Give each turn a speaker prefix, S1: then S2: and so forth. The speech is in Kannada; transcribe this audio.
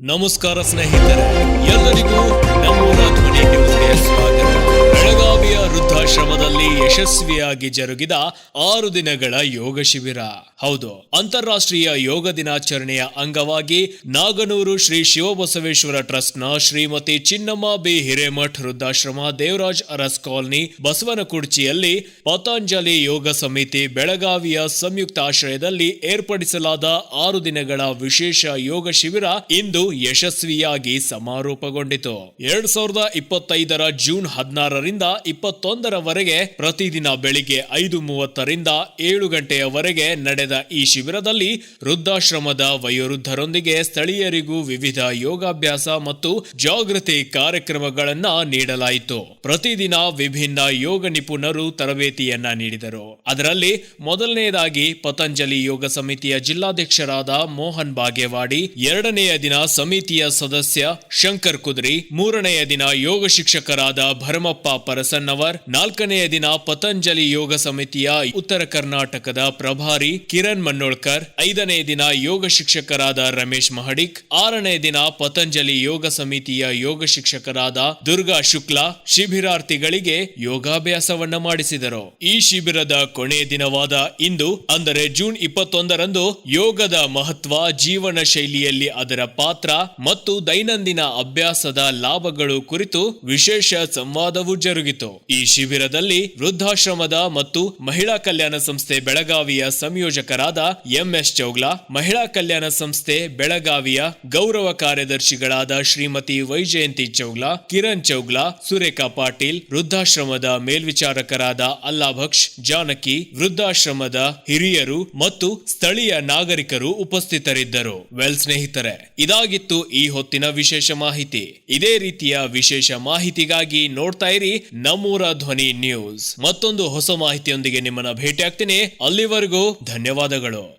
S1: ನಮಸ್ಕಾರ ಸ್ನೇಹಿತರೆ, ಎಲ್ಲರಿಗೂ ನಮ್ಮೂರ ಧ್ವನಿ ನ್ಯೂಸ್ಗೆ ಸ್ವಾಗತ. ಬೆಳಗಾವಿಯ ವೃದ್ಧಾಶ್ರಮದಲ್ಲಿ ಯಶಸ್ವಿಯಾಗಿ ಜರುಗಿದ ಆರು ದಿನಗಳ ಯೋಗ ಶಿಬಿರ. ಹೌದು. ಅಂತಾರಾಷ್ಟ್ರೀಯ ಯೋಗ ದಿನಾಚರಣೆಯ ಅಂಗವಾಗಿ ನಾಗನೂರು ಶ್ರೀ ಶಿವಬಸವೇಶ್ವರ ಟ್ರಸ್ಟ್ನ ಶ್ರೀಮತಿ ಚಿನ್ನಮ್ಮ ಬಿ. ಹಿರೇಮಠ್ ವೃದ್ಧಾಶ್ರಮ ದೇವರಾಜ್ ಅರಸ್ ಕಾಲನಿ ಬಸವನಕುರ್ಚಿಯಲ್ಲಿ ಪತಂಜಲಿ ಯೋಗ ಸಮಿತಿ ಬೆಳಗಾವಿಯ ಸಂಯುಕ್ತ ಆಶ್ರಯದಲ್ಲಿ ಏರ್ಪಡಿಸಲಾದ ಆರು ದಿನಗಳ ವಿಶೇಷ ಯೋಗ ಶಿಬಿರ ಇಂದು ಯಶಸ್ವಿಯಾಗಿ ಸಮಾರೋಪಗೊಂಡಿತು. ಎರಡ್ ಸಾವಿರದ ಇಪ್ಪತ್ತೈದರ ಜೂನ್ ಹದಿನಾರರಿಂದ ಇಪ್ಪತ್ತೊಂದರವರೆಗೆ ಪ್ರತಿದಿನ ಬೆಳಿಗ್ಗೆ ಐದು ಮೂವತ್ತರಿಂದ ಏಳು ಗಂಟೆಯವರೆಗೆ ನಡೆದ ಈ ಶಿಬಿರದಲ್ಲಿ ವೃದ್ಧಾಶ್ರಮದ ವಯೋವೃದ್ಧರೊಂದಿಗೆ ಸ್ಥಳೀಯರಿಗೂ ವಿವಿಧ ಯೋಗಾಭ್ಯಾಸ ಮತ್ತು ಜಾಗೃತಿ ಕಾರ್ಯಕ್ರಮಗಳನ್ನ ನೀಡಲಾಯಿತು. ಪ್ರತಿದಿನ ವಿಭಿನ್ನ ಯೋಗ ನಿಪುಣರು ತರಬೇತಿಯನ್ನ ನೀಡಿದರು. ಅದರಲ್ಲಿ ಮೊದಲನೆಯದಾಗಿ ಪತಂಜಲಿ ಯೋಗ ಸಮಿತಿಯ ಜಿಲ್ಲಾಧ್ಯಕ್ಷರಾದ ಮೋಹನ್ ಬಾಗೇವಾಡಿ, ಎರಡನೆಯ ದಿನ ಸಮಿತಿಯ ಸದಸ್ಯ ಶಂಕರ್ ಕುದ್ರಿ, ಮೂರನೆಯ ದಿನ ಯೋಗ ಶಿಕ್ಷಕರಾದ ಭರಮಪ್ಪ ಪರಸನ್ನವರ್, ನಾಲ್ಕನೆಯ ದಿನ ಪತಂಜಲಿ ಯೋಗ ಸಮಿತಿಯ ಉತ್ತರ ಕರ್ನಾಟಕದ ಪ್ರಭಾರಿ ಕಿರಣ್ ಮನ್ನೋಳ್ಕರ್ ಐದನೇ ದಿನ ಯೋಗ ಶಿಕ್ಷಕರಾದ ರಮೇಶ್ ಮಹಡಿಕ್, ಆರನೇ ದಿನ ಪತಂಜಲಿ ಯೋಗ ಸಮಿತಿಯ ಯೋಗ ಶಿಕ್ಷಕರಾದ ದುರ್ಗಾ ಶುಕ್ಲಾ ಶಿಬಿರಾರ್ಥಿಗಳಿಗೆ ಯೋಗಾಭ್ಯಾಸವನ್ನ ಮಾಡಿಸಿದರು. ಈ ಶಿಬಿರದ ಕೊನೆಯ ದಿನವಾದ ಇಂದು, ಅಂದರೆ ಜೂನ್ ಇಪ್ಪತ್ತೊಂದರಂದು, ಯೋಗದ ಮಹತ್ವ, ಜೀವನ ಶೈಲಿಯಲ್ಲಿ ಅದರ ಪಾತ್ರ ಮತ್ತು ದೈನಂದಿನ ಅಭ್ಯಾಸದ ಲಾಭಗಳು ಕುರಿತು ವಿಶೇಷ ಸಂವಾದವು ಜರುಗಿತು. ಈ ಶಿಬಿರದಲ್ಲಿ ವೃದ್ಧಾಶ್ರಮದ ಮತ್ತು ಮಹಿಳಾ ಕಲ್ಯಾಣ ಸಂಸ್ಥೆ ಬೆಳಗಾವಿಯ ಸಂಯೋಜಕರಾದ ಎಂಎಸ್ ಚೌಗ್ಲಾ, ಮಹಿಳಾ ಕಲ್ಯಾಣ ಸಂಸ್ಥೆ ಬೆಳಗಾವಿಯ ಗೌರವ ಕಾರ್ಯದರ್ಶಿಗಳಾದ ಶ್ರೀಮತಿ ವೈಜಯಂತಿ ಚೌಗ್ಲಾ, ಕಿರಣ್ ಚೌಗ್ಲಾ, ಸುರೇಖಾ ಪಾಟೀಲ್, ವೃದ್ಧಾಶ್ರಮದ ಮೇಲ್ವಿಚಾರಕರಾದ ಅಲ್ಲಾಭಕ್ಷ್, ಜಾನಕಿ, ವೃದ್ಧಾಶ್ರಮದ ಹಿರಿಯರು ಮತ್ತು ಸ್ಥಳೀಯ ನಾಗರಿಕರು ಉಪಸ್ಥಿತರಿದ್ದರು. ವೆಲ್ ಸ್ನೇಹಿತರೆ, ಇದಾಗಿತ್ತು ಈ ಹೊತ್ತಿನ ವಿಶೇಷ ಮಾಹಿತಿ. ಇದೇ ರೀತಿಯ ವಿಶೇಷ ಮಾಹಿತಿಗಾಗಿ ನೋಡ್ತಾ ಇರಿ ನಮ್ಮೂರ ಧ್ವನಿ ನ್ಯೂಸ್. ಮತ್ತೊಂದು ಹೊಸ ಮಾಹಿತಿಯೊಂದಿಗೆ ನಿಮ್ಮನ್ನ ಭೇಟಿ ಆಗ್ತೀನಿ ಅಲ್ಲಿವರೆಗೂ ಧನ್ಯವಾದಗಳು